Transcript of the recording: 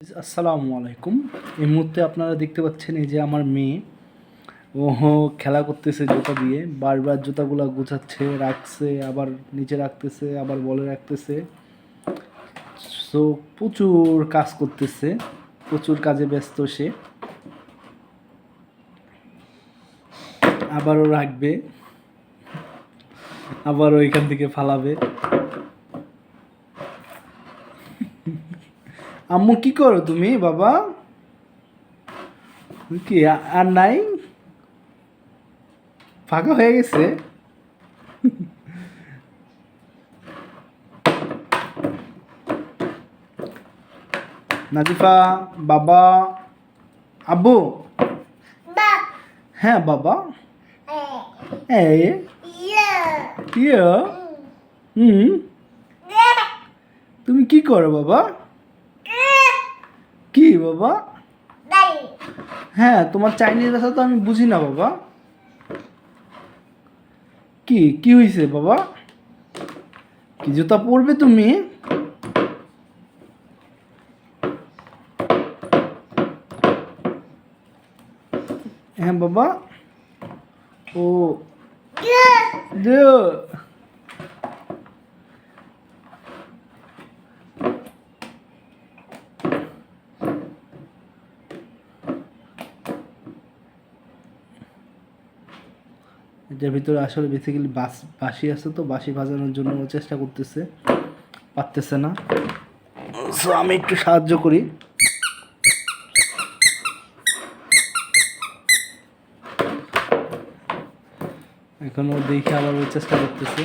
আসসালামু আলাইকুম। এই মুহূর্তে আপনারা দেখতে পাচ্ছেন এই যে আমার মেয়ে। ও খেলা করতেছে জুতা দিয়ে। বারবার জুতাগুলো গুছাচ্ছে, রাখছে, আবার নিচে রাখতেছে, আবার বলে রাখতেছে। সো প্রচুর কাজ করতেছে। প্রচুর কাজে ব্যস্ত সে। আবারও রাখবে। আবারও এখান থেকে ফালাবে। আম্মু কি করো তুমি বাবা? কি আর নাই? ফাঁকা হয়ে গেছে। নাজিফা বাবা আব্বু? হ্যাঁ বাবা। তুমি কি করো বাবা? কি বাবা? হ্যাঁ তোমার চাইনিজ ভাষা তো আমি বুঝি না বাবা। কি কি হয়েছে বাবা? কি জুতা পরবে তুমি। হ্যাঁ বাবা। ও। Yeah. এটার ভিতরে আসলে বেসিক্যালি বাস বাসি আছে তো বাসি ভাজানোর জন্য চেষ্টা করতেছে। পারতেছে না। সো আমি একটু সাহায্য করি। এখনও দেখে আবার চেষ্টা করতেছে।